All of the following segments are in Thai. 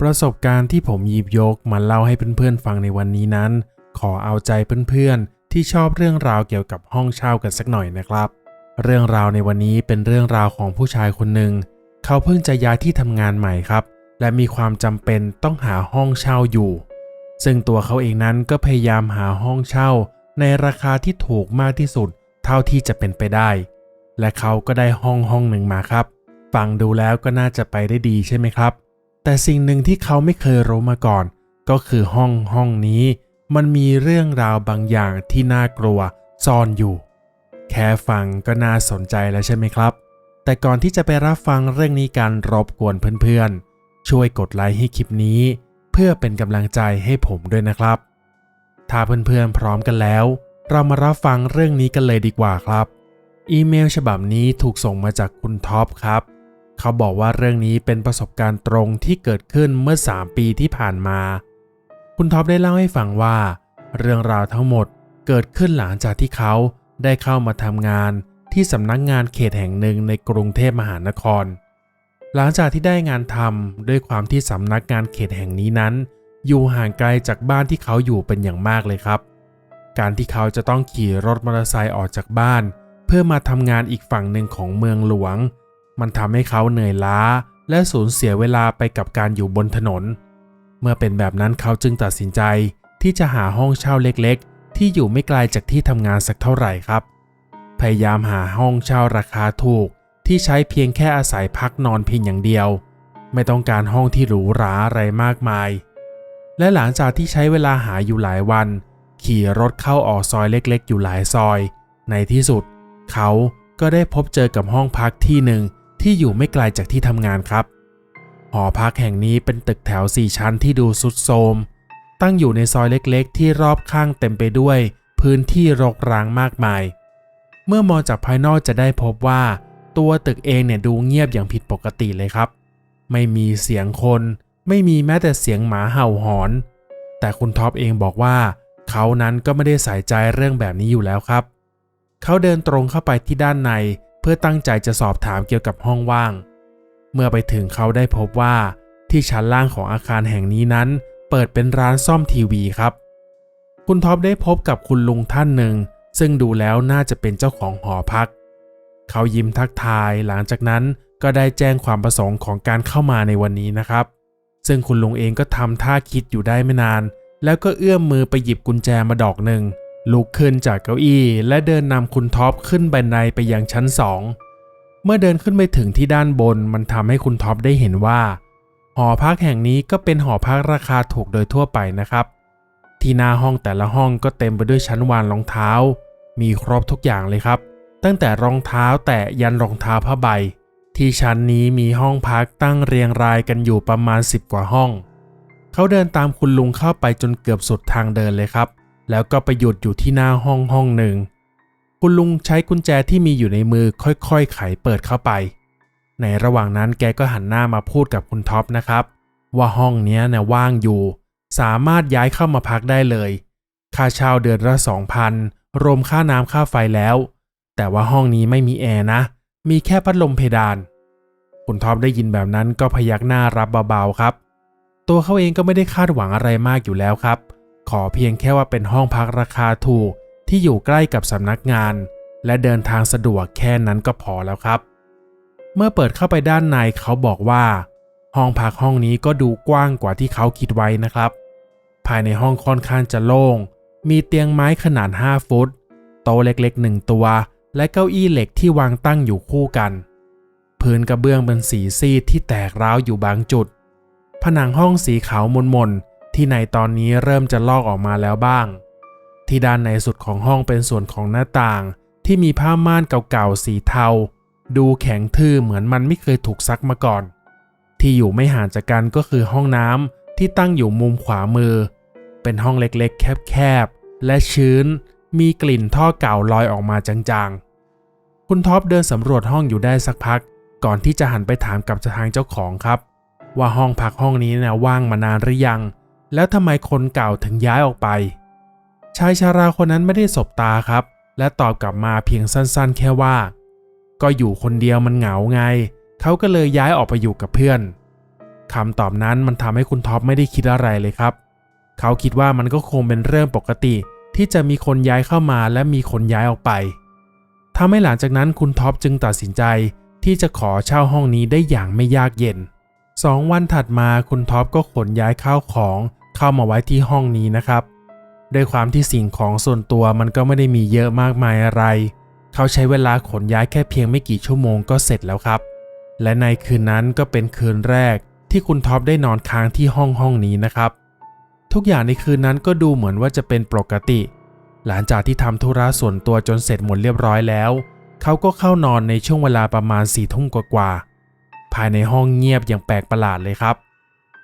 ประสบการณ์ที่ผมหยิบยกมาเล่าให้เพื่อนๆฟังในวันนี้นั้น ขอเอาใจเพื่อนๆที่ชอบเรื่องราวเกี่ยวกับห้องเช่ากันสักหน่อยนะครับ เรื่องราวในวันนี้เป็นเรื่องราวของผู้ชายคนหนึ่งเขาเพิ่งจะย้ายที่ทำงานใหม่ครับ และมีความจำเป็นต้องหาห้องเช่าอยู่ ซึ่งตัวเขาเองนั้นก็พยายามหาห้องเช่า ในราคาที่ถูกมากที่สุด เท่าที่จะเป็นไปได้ และเขาก็ได้ห้องห้องหนึ่งมาครับ ฟังดูแล้วก็น่าจะไปได้ดีใช่ไหมครับ แต่สิ่งหนึ่งที่เขาไม่เคยรู้มาก่อน ก็คือห้องห้องนี้ มันมีเรื่องราวบางอย่างที่น่ากลัวซ่อนอยู่ แค่ฟังก็น่าสนใจแล้วใช่ไหมครับ แต่ก่อนที่จะไปรับฟังเรื่องนี้การรบกวนเพื่อนๆ ช่วยกดไลค์ให้คลิปนี้ เพื่อเป็นกำลังใจให้ผมด้วยนะครับ ถ้าเพื่อนๆพร้อมกันแล้ว เรามารับฟังเรื่องนี้กันเลยดีกว่าครับ อีเมลฉบับนี้ถูกส่งมาจากคุณท็อปครับ เขาบอกว่าเรื่องนี้เป็นประสบการณ์ตรงที่เกิดขึ้นเมื่อ 3 ปีที่ผ่านมา คุณท็อปได้เล่าให้ฟังว่า เรื่องราวทั้งหมดเกิดขึ้นหลังจากที่เขาได้เข้ามาทำงานที่สำนักงงานเขตแห่งหนึ่งในกรุงเทพมหานคร หลังจากที่ได้งานทำด้วยความที่สำนักงานเขตแห่งนี้นั้น อยู่ห่างไกลจากบ้านที่เขาอยู่เป็นอย่างมากเลยครับ การที่เขาจะต้องขี่รถมอเตอร์ไซค์ออกจากบ้าน เพื่อมาทำงานอีกฝั่งหนึ่งของเมืองหลวง มันทำให้เขาเหนื่อยล้า และสูญเสียเวลาไปกับการอยู่บนถนน เมื่อเป็นแบบนั้นเขาจึงตัดสินใจที่จะหาห้องเช่าเล็กๆ ที่อยู่ไม่ไกลจากที่ทำงานสักเท่าไหร่ครับ พยายามหาห้องเช่าราคาถูกที่ใช้เพียงแค่อาศัยพักนอนเพียงอย่างเดียว ไม่ต้องการห้องที่หรูหราอะไรมากมาย และหลังจากที่ใช้เวลาหาอยู่หลายวัน ขี่รถเข้าออกซอยเล็กๆ อยู่หลายซอย ในที่สุด เขาก็ได้พบเจอกับห้องพักที่หนึ่ง ที่อยู่ไม่ไกลจากที่ทำงานครับ หอพักแห่งนี้เป็นตึกแถว 4 ชั้นที่ดูสุดโทมตั้งอยู่ในซอยเล็กๆ ที่รอบข้างเต็มไปด้วย พื้นที่รกร้างมากมาย เมื่อมองจากภายนอกจะได้พบว่า ตัวตึกเองเนี่ยดูเงียบอย่างผิดปกติเลยครับ ไม่มีเสียงคน ไม่มีแม้แต่เสียงหมาเห่าหอน แต่คุณท็อปเองบอกว่า เขานั้นก็ไม่ได้ใส่ใจเรื่องแบบนี้อยู่แล้วครับ เขาเดินตรงเข้าไปที่ด้านใน เพื่อตั้งใจจะสอบถามเกี่ยวกับห้องว่าง เมื่อไปถึงเขาได้พบว่าที่ชั้นล่างของอาคารแห่งนี้นั้น เปิดเป็นร้านซ่อมทีวีครับ คุณท็อปได้พบกับคุณลุงท่านหนึ่ง ซึ่งดูแล้วน่าจะเป็นเจ้าของหอพัก เขายิ้มทักทายหลังจากนั้นก็ได้แจ้งความประสงค์ของการเข้ามาในวันนี้นะครับ ซึ่งคุณลุงเองก็ทำท่าคิดอยู่ได้ไม่นาน แล้วก็เอื้อมมือไปหยิบกุญแจมาดอกหนึ่ง ลุกขึ้นจากเก้าอี้และเดินนำคุณท็อปขึ้นบันไดไปยังชั้นสอง เมื่อเดินขึ้นไปถึงที่ด้านบนมันทำให้คุณท็อปได้เห็นว่า หอพักแห่งนี้ก็เป็นหอพักราคาถูกโดยทั่วไปนะครับ ที่หน้าห้องแต่ละห้องก็เต็มไปด้วยชั้นวางรองเท้า มีครบทุกอย่างเลยครับ ตั้งแต่รองเท้าแตะยันรองเท้าผ้าใบ ที่ชั้นนี้มีห้องพักตั้งเรียงรายกันอยู่ประมาณ 10 กว่าห้อง เขาเดินตามคุณลุงเข้าไปจนเกือบสุดทางเดินเลยครับ แล้วก็ไปหยุดอยู่ที่หน้าห้องห้องหนึ่ง คุณลุงใช้กุญแจที่มีอยู่ในมือค่อยๆ ไขเปิดเข้าไป ในระหว่างนั้นแกก็หันหน้ามาพูดกับคุณท็อปนะครับ ว่าห้องนี้เนี่ยว่างอยู่ สามารถย้ายเข้ามาพักได้เลย ค่าเช่าเดือนละ2,000รวมค่าน้ำค่าไฟแล้ว แต่ว่าห้องนี้ไม่มีแอร์นะ มีแค่พัดลมเพดาน คุณท็อปได้ยินแบบนั้นก็พยักหน้ารับเบาๆครับ ตัวเขาเองก็ไม่ได้คาดหวังอะไรมากอยู่แล้วครับ ขอเพียงแค่ว่าเป็นห้องพักราคาถูกที่อยู่ใกล้กับสำนักงาน และเดินทางสะดวกแค่นั้นก็พอแล้วครับ เมื่อเปิดเข้าไปด้านในเขาบอกว่า ห้องพักห้องนี้ก็ดูกว้างกว่าที่เขาคิดไว้นะครับ ภายในห้องค่อนข้างจะโล่ง มีเตียงไม้ขนาด 5 ฟุต โต๊ะเล็กๆหนึ่งตัว และเก้าอี้เหล็กที่วางตั้งอยู่คู่กันพื้นกระเบื้องเป็นสีซีดที่แตกร้าวอยู่บางจุด ผนังห้องสีขาวมนๆ ที่ในตอนนี้เริ่มจะลอกออกมาแล้วบ้าง ที่ด้านในสุดของห้องเป็นส่วนของหน้าต่าง ที่มีผ้าม่านเก่าๆสีเทา ดูแข็งทื่อเหมือนมันไม่เคยถูกซักมาก่อน ที่อยู่ไม่ห่างจากกันก็คือห้องน้ำที่ตั้งอยู่มุมขวามือ เป็นห้องเล็กๆ แคบๆ และชื้น มีกลิ่นท่อเก่าลอยออกมาจางๆ คุณท็อปเดินสำรวจห้องอยู่ได้สักพัก ก่อนที่จะหันไปถามกับทางเจ้าของครับ ว่าห้องพักห้องนี้เนี่ยว่างมานานหรือยัง แล้วทำไมคนเก่าถึงย้ายออกไป ชายชาราคนนั้นไม่ได้สบตาครับ และตอบกลับมาเพียงสั้นๆ แค่ว่า ก็อยู่คนเดียวมันเหงาไง เขาก็เลยย้ายออกไปอยู่กับเพื่อนคำตอบนั้นมันทำให้คุณท็อปไม่ได้คิดอะไรเลยครับ เขาคิดว่ามันก็คงเป็นเรื่องปกติที่จะมีคนย้ายเข้ามาและมีคนย้ายออกไปทำให้หลังจากนั้นคุณท็อปจึงตัดสินใจที่จะขอเช่าห้องนี้ได้อย่างไม่ยากเย็นสองวันถัดมาคุณท็อปก็ขนย้ายข้าวของ เข้ามาไว้ที่ห้องนี้นะครับด้วยความที่สิ่งของส่วนตัวมันก็ไม่ได้มีเยอะมากมายอะไร เขาใช้เวลาขนย้ายแค่เพียงไม่กี่ชั่วโมงก็เสร็จแล้วครับ และในคืนนั้นก็เป็นคืนแรกที่คุณท็อปได้นอนค้างที่ห้องห้องนี้นะครับ ทุกอย่างในคืนนั้นก็ดูเหมือนว่าจะเป็นปกติ หลังจากที่ทำธุระส่วนตัวจนเสร็จหมดเรียบร้อยแล้ว เขาก็เข้านอนในช่วงเวลาประมาณสี่ทุ่มกว่าๆภายในห้องเงียบอย่างแปลกประหลาดเลยครับ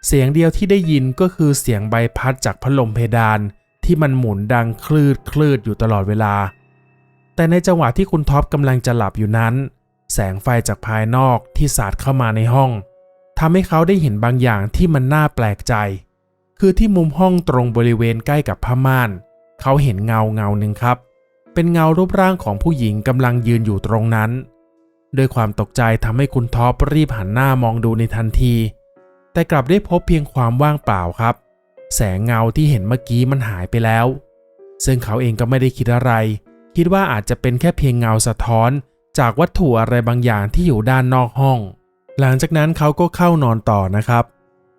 เสียงเดียวที่ได้ยินก็คือเสียงใบพัดจากพัดลมเพดานที่มันหมุนดังคลืดคลืดอยู่ตลอดเวลา แต่ในจังหวะที่คุณท็อปกำลังจะหลับอยู่นั้น แสงไฟจากภายนอกที่สาดเข้ามาในห้องทำให้เขาได้เห็นบางอย่างที่มันน่าแปลกใจ คือที่มุมห้องตรงบริเวณใกล้กับผ้าม่าน เขาเห็นเงาเงาหนึ่งครับ เป็นเงารูปร่างของผู้หญิงกำลังยืนอยู่ตรงนั้น ด้วยความตกใจทำให้คุณท็อปรีบหันหน้ามองดูในทันที แต่กลับได้พบเพียงความว่างเปล่าครับ แสงเงาที่เห็นเมื่อกี้มันหายไปแล้ว ซึ่งเขาเองก็ไม่ได้คิดอะไร คิดว่าอาจจะเป็นแค่เพียงเงาสะท้อน จากวัตถุอะไรบางอย่างที่อยู่ด้านนอกห้อง หลังจากนั้นเขาก็เข้านอนต่อนะครับ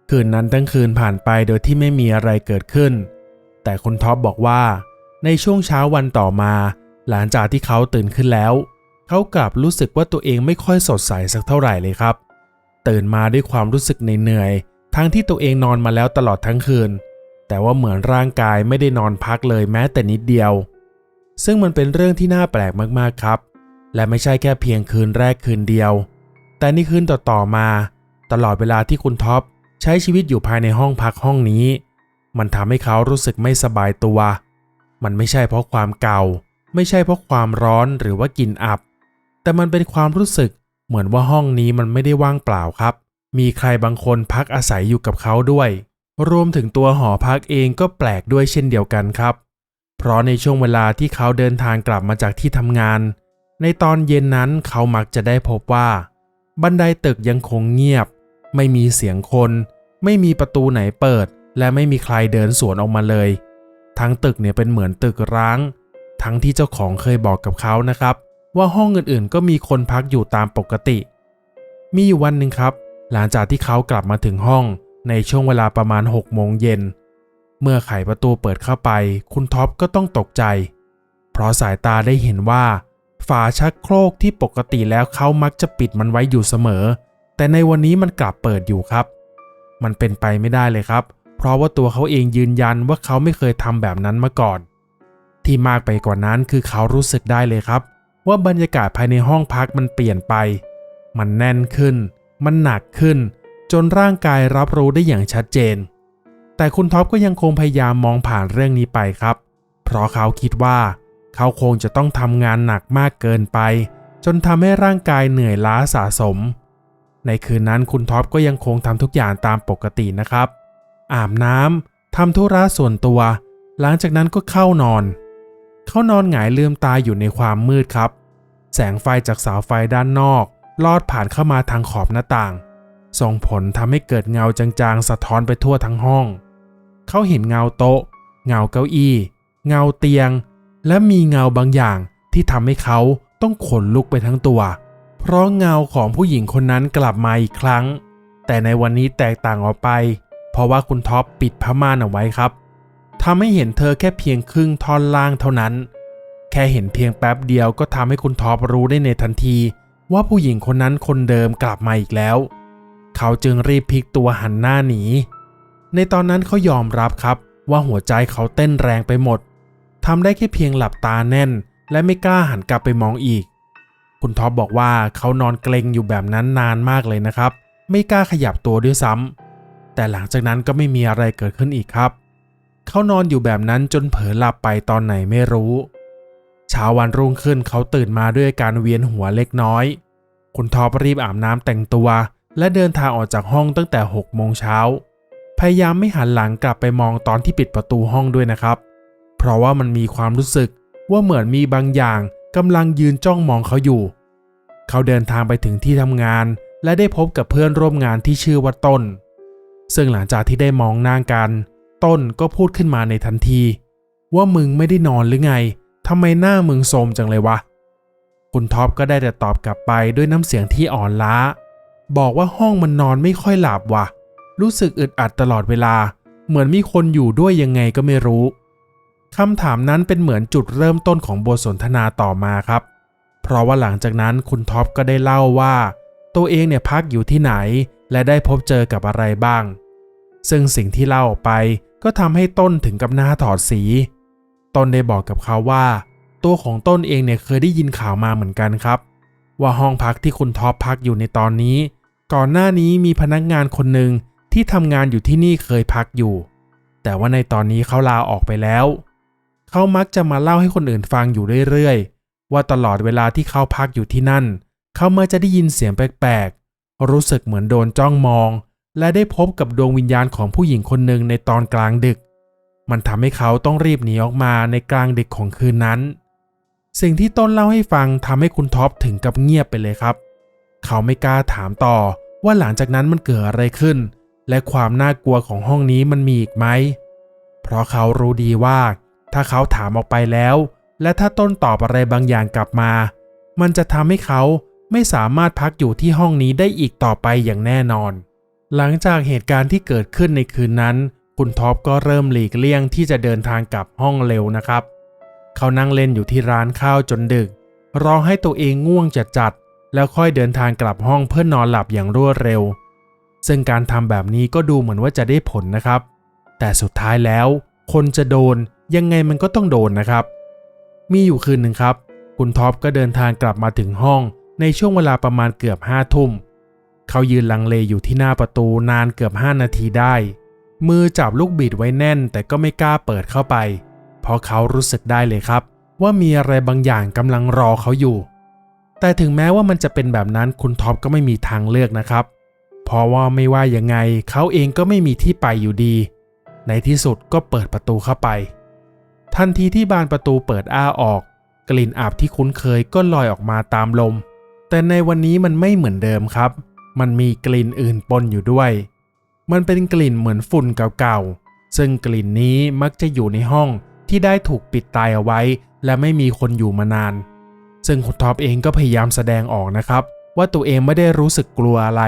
คืนนั้นทั้งคืนผ่านไปโดยที่ไม่มีอะไรเกิดขึ้น แต่คุณท็อปบอกว่า ในช่วงเช้าวันต่อมา หลังจากที่เขาตื่นขึ้นแล้ว เขากลับรู้สึกว่าตัวเองไม่ค่อยสดใสสักเท่าไหร่เลยครับ ตื่นมาด้วยความรู้สึกเหนื่อยๆทั้งที่ตัวเองนอนมาแล้วตลอดทั้งคืน แต่ว่าเหมือนร่างกายไม่ได้นอนพักเลยแม้แต่นิดเดียว ซึ่งมันเป็นเรื่องที่น่าแปลกมากๆครับ และไม่ใช่แค่เพียงคืนแรกคืนเดียว แต่นี่คืนต่อๆมา ตลอดเวลาที่คุณท็อปใช้ชีวิตอยู่ภายในห้องพักห้องนี้ มันทำให้เขารู้สึกไม่สบายตัว มันไม่ใช่เพราะความเก่า ไม่ใช่เพราะความร้อนหรือว่ากลิ่นอับ แต่มันเป็นความรู้สึก เหมือนว่าห้องนี้มันไม่ได้ว่างเปล่าครับ มีใครบางคนพักอาศัยอยู่กับเขาด้วย รวมถึงตัวหอพักเองก็แปลกด้วยเช่นเดียวกันครับ เพราะในช่วงเวลาที่เขาเดินทางกลับมาจากที่ทำงาน ในตอนเย็นนั้นเขามักจะได้พบว่า บันไดตึกยังคงเงียบ ไม่มีเสียงคน ไม่มีประตูไหนเปิด และไม่มีใครเดินสวนออกมาเลย ทั้งตึกเนี่ยเป็นเหมือนตึกร้าง ทั้งที่เจ้าของเคยบอกกับเขานะครับ ว่าห้องอื่นๆ ก็มีคนพักอยู่ตามปกติ มีอยู่วันหนึ่งครับ หลังจากที่เขากลับมาถึงห้องในช่วงเวลาประมาณ6โมงเย็น เมื่อไขประตูเปิดเข้าไป คุณท็อปก็ต้องตกใจ เพราะสายตาได้เห็นว่า ฝาชักโครกที่ปกติแล้วเขามักจะปิดมันไว้อยู่เสมอ แต่ในวันนี้มันกลับเปิดอยู่ครับ มันเป็นไปไม่ได้เลยครับ เพราะว่าตัวเขาเองยืนยันว่าเขาไม่เคยทำแบบนั้นมาก่อน ที่มากไปกว่านั้นคือเขารู้สึกได้เลยครับ ว่าบรรยากาศภายในห้องพักมันเปลี่ยนไป มันแน่นขึ้น มันหนักขึ้น จนร่างกายรับรู้ได้อย่างชัดเจน แต่คุณท็อปก็ยังคงพยายามมองผ่านเรื่องนี้ไปครับ เพราะเขาคิดว่า เขาคงจะต้องทำงานหนักมากเกินไป จนทำให้ร่างกายเหนื่อยล้าสะสม ในคืนนั้นคุณท็อปก็ยังคงทำทุกอย่างตามปกตินะครับ อาบน้ำทำธุระส่วนตัว หลังจากนั้นก็เข้านอน เขานอนหงายลืมตาอยู่ในความมืดครับ แสงไฟจากเสาไฟด้านนอก ลอดผ่านเข้ามาทางขอบหน้าต่าง ส่งผลทำให้เกิดเงาจางๆ สะท้อนไปทั่วทั้งห้อง เขาเห็นเงาโต๊ะ เงาเก้าอี้ เงาเตียง และมีเงาบางอย่างที่ทำให้เขาต้องขนลุกไปทั้งตัว เพราะเงาของผู้หญิงคนนั้นกลับมาอีกครั้ง แต่ในวันนี้แตกต่างออกไป เพราะว่าคุณท็อปปิดผ้าม่านเอาไว้ครับ ทำให้เห็นเธอแค่เพียงครึ่งท่อนล่างเท่านั้น แค่เห็นเพียงแป๊บเดียวก็ทำให้คุณท็อปรู้ได้ในทันที ว่าผู้หญิงคนนั้นคนเดิมกลับมาอีกแล้ว เขาจึงรีบพลิกตัวหันหน้าหนี ในตอนนั้นเขายอมรับครับว่าหัวใจเขาเต้นแรงไปหมดทำได้แค่เพียงหลับตาแน่น และไม่กล้าหันกลับไปมองอีก คุณท็อปบอกว่าเขานอนเกรงอยู่แบบนั้นนานมากเลยนะครับ ไม่กล้าขยับตัวด้วยซ้ำแต่หลังจากนั้นก็ไม่มีอะไรเกิดขึ้นอีกครับ เขานอนอยู่แบบนั้นจนเผลอหลับไปตอนไหนไม่รู้ เช้าวันรุ่งขึ้นเขาตื่นมาด้วยการเวียนหัวเล็กน้อย คุณท็อปรีบอาบน้ำแต่งตัว และเดินทางออกจากห้องตั้งแต่6โมงเช้า พยายามไม่หันหลังกลับไปมองตอนที่ปิดประตูห้องด้วยนะครับ เพราะว่ามันมีความรู้สึกว่าเหมือนมีบางอย่างกำลังยืนจ้องมองเขาอยู่ เขาเดินทางไปถึงที่ทำงาน และได้พบกับเพื่อนร่วมงานที่ชื่อว่าต้น ซึ่งหลังจากที่ได้มองหน้ากัน ต้นก็พูดขึ้นมาในทันที ว่ามึงไม่ได้นอนหรือไงทำไมหน้ามึงโทรมจังเลยวะ คุณท็อปก็ได้แต่ตอบกลับไปด้วยน้ำเสียงที่อ่อนล้า บอกว่าห้องมันนอนไม่ค่อยหลับว่ะรู้สึกอึดอัดตลอดเวลา เหมือนมีคนอยู่ด้วยยังไงก็ไม่รู้คำถามนั้นเป็นเหมือนจุดเริ่มต้นของบทสนทนาต่อมาครับ เพราะว่าหลังจากนั้นคุณท็อปก็ได้เล่าว่า ตัวเองเนี่ยพักอยู่ที่ไหน และได้พบเจอกับอะไรบ้าง ซึ่งสิ่งที่เล่าออกไปก็ทำให้ต้นถึงกับหน้าถอดสี ต้นได้บอกกับเขาว่า ตัวของต้นเองเนี่ยเคยได้ยินข่าวมาเหมือนกันครับ ว่าห้องพักที่คุณท็อปพักอยู่ในตอนนี้ ก่อนหน้านี้มีพนักงานคนหนึ่งที่ทำงานอยู่ที่นี่เคยพักอยู่ แต่ว่าในตอนนี้เขาลาออกไปแล้ว เขามักจะมาเล่าให้คนอื่นฟังอยู่เรื่อยๆ ว่าตลอดเวลาที่เขาพักอยู่ที่นั่น เขามักจะได้ยินเสียงแปลกๆ รู้สึกเหมือนโดนจ้องมอง และได้พบกับดวงวิญญาณของผู้หญิงคนหนึ่งในตอนกลางดึก มันทำให้เขาต้องรีบหนีออกมาในกลางดึกของคืนนั้น สิ่งที่ต้นเล่าให้ฟังทำให้คุณท็อปถึงกับเงียบไปเลยครับ เขาไม่กล้าถามต่อว่าหลังจากนั้นมันเกิดอะไรขึ้น และความน่ากลัวของห้องนี้มันมีอีกไหม เพราะเขารู้ดีว่า ถ้าเขาถามออกไปแล้ว และถ้าต้นตอบอะไรบางอย่างกลับมา มันจะทำให้เขาไม่สามารถพักอยู่ที่ห้องนี้ได้อีกต่อไปอย่างแน่นอน หลังจากเหตุการณ์ที่เกิดขึ้นในคืนนั้น คุณท็อปก็เริ่มหลีกเลี่ยงที่จะเดินทางกลับห้องเร็วนะครับ เขานั่งเล่นอยู่ที่ร้านข้าวจนดึก รอให้ตัวเองง่วงจัดจัดแล้วค่อยเดินทางกลับห้องเพื่อนอนหลับอย่างรวดเร็ว ซึ่งการทำแบบนี้ก็ดูเหมือนว่าจะได้ผลนะครับ แต่สุดท้ายแล้ว คนจะโดนยังไงมันก็ต้องโดนนะครับ มีอยู่คืนหนึ่งครับ คุณท็อปก็เดินทางกลับมาถึงห้องในช่วงเวลาประมาณเกือบห้าทุ่มเเขายืนลังเลอยู่ที่หน้าประตูนานเกือบ 5 นาทีได้ มือจับลูกบิดไว้แน่นแต่ก็ไม่กล้าเปิดเข้าไป เพราะเขารู้สึกได้เลยครับ ว่ามีอะไรบางอย่างกำลังรอเขาอยู่ แต่ถึงแม้ว่ามันจะเป็นแบบนั้นคุณท็อปก็ไม่มีทางเลือกนะครับ เพราะว่าไม่ว่ายังไงเขาเองก็ไม่มีที่ไปอยู่ดี ในที่สุดก็เปิดประตูเข้าไป ทันทีที่บานประตูเปิดอ้าออก กลิ่นอับที่คุ้นเคยก็ลอยออกมาตามลม แต่ในวันนี้มันไม่เหมือนเดิมครับ มันมีกลิ่นอื่นปนอยู่ด้วย มันเป็นกลิ่นเหมือนฝุ่นเก่าๆ ซึ่งกลิ่นนี้มักจะอยู่ในห้องที่ได้ถูกปิดตายเอาไว้ และไม่มีคนอยู่มานาน ซึ่งคุณท็อปเองก็พยายามแสดงออกนะครับ ว่าตัวเองไม่ได้รู้สึกกลัวอะไร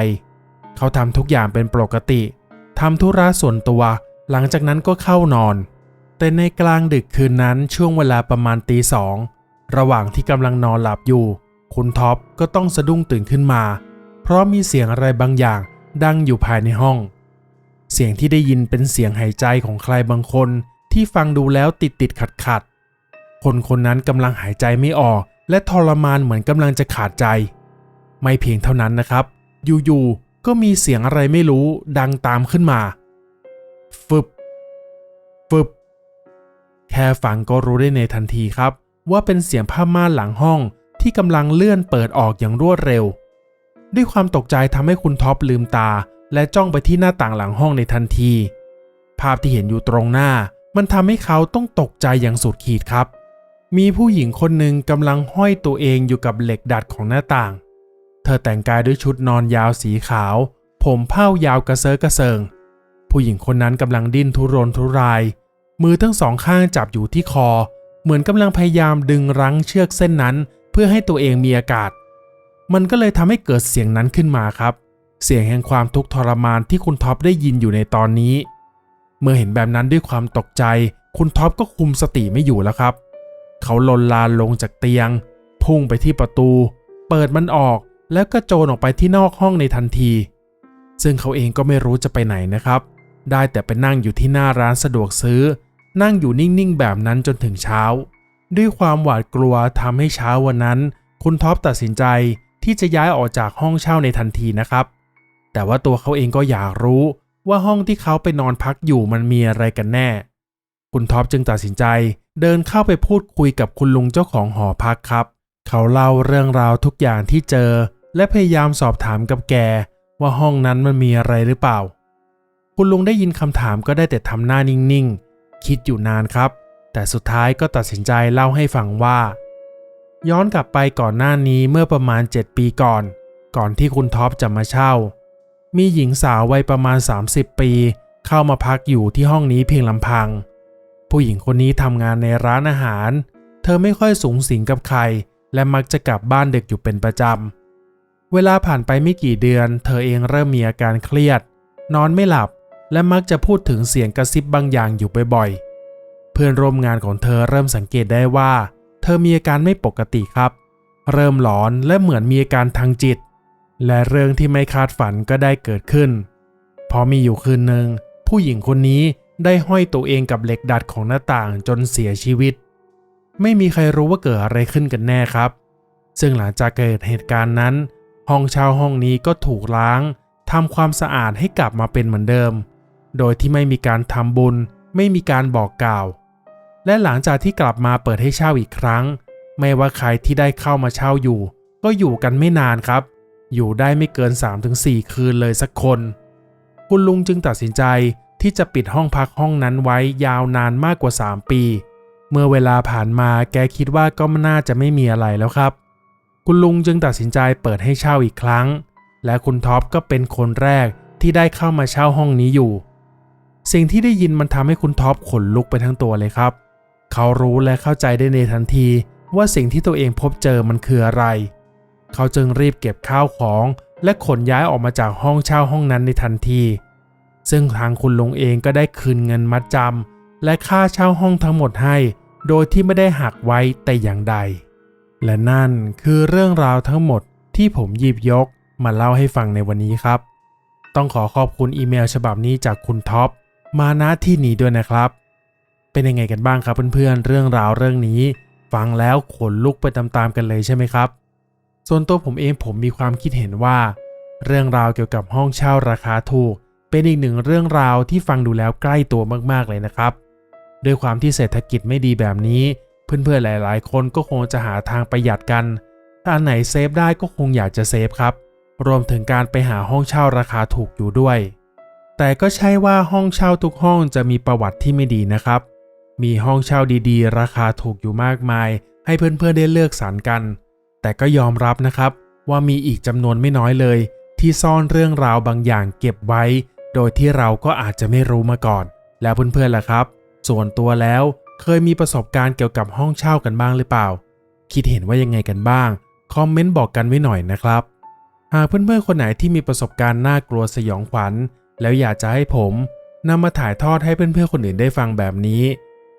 เขาทำทุกอย่างเป็นปกติทำธุระส่วนตัว หลังจากนั้นก็เข้านอน แต่ในกลางดึกคืนนั้นช่วงเวลาประมาณตีสอง ระหว่างที่กำลังนอนหลับอยู่ คุณท็อปก็ต้องสะดุ้งตื่นขึ้นมา ราะมีเสียงอะไรบางอย่างดังอยู่ภายในห้อง เสียงที่ได้ยินเป็นเสียงหายใจของใครบางคนที่ฟังดูแล้วติดติดขัดขัด คนคนนั้นกำลังหายใจไม่ออก และทรมานเหมือนกำลังจะขาดใจ ไม่เพียงเท่านั้นนะครับ อยู่ๆ ก็มีเสียงอะไรไม่รู้ดังตามขึ้นมา ฟึบ ฟึบ แค่ฟังก็รู้ได้ในทันทีครับ ว่าเป็นเสียงผ้าม่านหลังห้องที่กำลังเลื่อนเปิดออกอย่างรวดเร็ว ด้วยความตกใจทำให้คุณท็อปลืมตา และจ้องไปที่หน้าต่างหลังห้องในทันที ภาพที่เห็นอยู่ตรงหน้า มันทำให้เขาต้องตกใจอย่างสุดขีดครับ มีผู้หญิงคนหนึ่งกำลังห้อยตัวเองอยู่กับเหล็กดัดของหน้าต่าง เธอแต่งกายด้วยชุดนอนยาวสีขาว ผมเผ้ายาวกระเซาะกระเซิง ผู้หญิงคนนั้นกำลังดิ้นทุรนทุราย มือทั้งสองข้างจับอยู่ที่คอ เหมือนกำลังพยายามดึงรั้งเชือกเส้นนั้น เพื่อให้ตัวเองมีอากาศ มันก็เลยทำให้เกิดเสียงนั้นขึ้นมาครับ เสียงแห่งความทุกข์ทรมานที่คุณท็อปได้ยินอยู่ในตอนนี้ เมื่อเห็นแบบนั้นด้วยความตกใจ คุณท็อปก็คุมสติไม่อยู่แล้วครับ เขาลนลานลงจากเตียง พุ่งไปที่ประตู เปิดมันออก แล้วก็โจรออกไปที่นอกห้องในทันที ซึ่งเขาเองก็ไม่รู้จะไปไหนนะครับ ได้แต่ไปนั่งอยู่ที่หน้าร้านสะดวกซื้อ นั่งอยู่นิ่งๆแบบนั้นจนถึงเช้า ด้วยความหวาดกลัวทำให้เช้าวันนั้น คุณท็อปตัดสินใจ ที่จะย้ายออกจากห้องเช่าในทันทีนะครับ แต่ว่าตัวเขาเองก็อยากรู้ว่าห้องที่เขาไปนอนพักอยู่มันมีอะไรกันแน่ คุณท็อปจึงตัดสินใจ เดินเข้าไปพูดคุยกับคุณลุงเจ้าของหอพักครับ เขาเล่าเรื่องราวทุกอย่างที่เจอ และพยายามสอบถามกับแก ว่าห้องนั้นมันมีอะไรหรือเปล่า คุณลุงได้ยินคำถามก็ได้แต่ทำหน้านิ่งๆ คิดอยู่นานครับ แต่สุดท้ายก็ตัดสินใจเล่าให้ฟังว่า ย้อนกลับไปก่อนหน้านี้เมื่อประมาณ 7 ปีก่อน ก่อนที่คุณท็อปจะมาเช่า มีหญิงสาววัยประมาณ 30 ปี เข้ามาพักอยู่ที่ห้องนี้เพียงลำพัง ผู้หญิงคนนี้ทำงานในร้านอาหาร เธอไม่ค่อยสูงสิงกับใคร และมักจะกลับบ้านดึกอยู่เป็นประจำ เวลาผ่านไปไม่กี่เดือน เธอเองเริ่มมีอาการเครียด นอนไม่หลับ และมักจะพูดถึงเสียงกระซิบบางอย่างอยู่บ่อยๆ เพื่อนร่วมงานของเธอเริ่มสังเกตได้ว่า เธอมีอาการไม่ปกติครับ เริ่มหลอนและเหมือนมีอาการทางจิต และเรื่องที่ไม่คาดฝันก็ได้เกิดขึ้น พอมีอยู่คืนหนึ่ง ผู้หญิงคนนี้ได้ห้อยตัวเองกับเหล็กดัดของหน้าต่างจนเสียชีวิต ไม่มีใครรู้ว่าเกิดอะไรขึ้นกันแน่ครับ ซึ่งหลังจากเกิดเหตุการณ์นั้น ห้องเช่าห้องนี้ก็ถูกล้างทำความสะอาดให้กลับมาเป็นเหมือนเดิม โดยที่ไม่มีการทำบุญ ไม่มีการบอกกล่าว และหลังจากที่กลับมาเปิดให้เช่าอีกครั้ง ไม่ว่าใครที่ได้เข้ามาเช่าอยู่ ก็อยู่กันไม่นานครับ อยู่ได้ไม่เกิน 3-4 คืนเลยสักคน คุณลุงจึงตัดสินใจที่จะปิดห้องพักห้องนั้นไว้ยาวนานมากกว่า 3 ปี เมื่อเวลาผ่านมาแกคิดว่าก็น่าจะไม่มีอะไรแล้วครับ คุณลุงจึงตัดสินใจเปิดให้เช่าอีกครั้ง และคุณท็อปก็เป็นคนแรกที่ได้เข้ามาเช่าห้องนี้อยู่ สิ่งที่ได้ยินมันทำให้คุณท็อปขนลุกไปทั้งตัวเลยครับ เขารู้และเข้าใจได้ในทันทีว่าสิ่งที่ตัวเองพบเจอมันคืออะไร เขาจึงรีบเก็บข้าวของและขนย้ายออกมาจากห้องเช่าห้องนั้นในทันที ซึ่งทางคุณลุงเองก็ได้คืนเงินมัดจำและค่าเช่าห้องทั้งหมดให้ โดยที่ไม่ได้หักไว้แต่อย่างใด และนั่นคือเรื่องราวทั้งหมดที่ผมหยิบยกมาเล่าให้ฟังในวันนี้ครับ ต้องขอขอบคุณอีเมลฉบับนี้จากคุณท็อปมาณที่นี้ด้วยนะครับ เป็นยังไงกันบ้างครับเพื่อนๆเรื่องราวเรื่องนี้ ฟังแล้วขนลุกไปตามๆกันเลยใช่ไหมครับ ส่วนตัวผมเองผมมีความคิดเห็นว่า เรื่องราวเกี่ยวกับห้องเช่าราคาถูก เป็นอีกหนึ่งเรื่องราวที่ฟังดูแล้วใกล้ตัวมากๆเลยนะครับ ด้วยความที่เศรษฐกิจไม่ดีแบบนี้ เพื่อนๆหลายๆ คนก็คงจะหาทางประหยัดกัน ถ้าอันไหนเซฟได้ก็คงอยากจะเซฟครับ รวมถึงการไปหาห้องเช่าราคาถูกอยู่ด้วย แต่ก็ใช่ว่าห้องเช่าทุกห้องจะมีประวัติที่ไม่ดีนะครับ มีห้องเช่าดีๆ ราคาถูกอยู่มากมาย ให้เพื่อนๆได้เลือกสรรกัน แต่ก็ยอมรับนะครับ ว่ามีอีกจำนวนไม่น้อยเลย ที่ซ่อนเรื่องราวบางอย่างเก็บไว้ โดยที่เราก็อาจจะไม่รู้มาก่อน แล้วเพื่อนๆล่ะครับ ส่วนตัวแล้วเคยมีประสบการณ์เกี่ยวกับห้องเช่ากันบ้างหรือเปล่า คิดเห็นว่ายังไงกันบ้าง คอมเมนต์บอกกันไว้หน่อยนะครับ หากเพื่อนๆคนไหนที่มีประสบการณ์น่ากลัวสยองขวัญ แล้วอยากจะให้ผมนำมาถ่ายทอดให้เพื่อนๆคนอื่นได้ฟังแบบนี้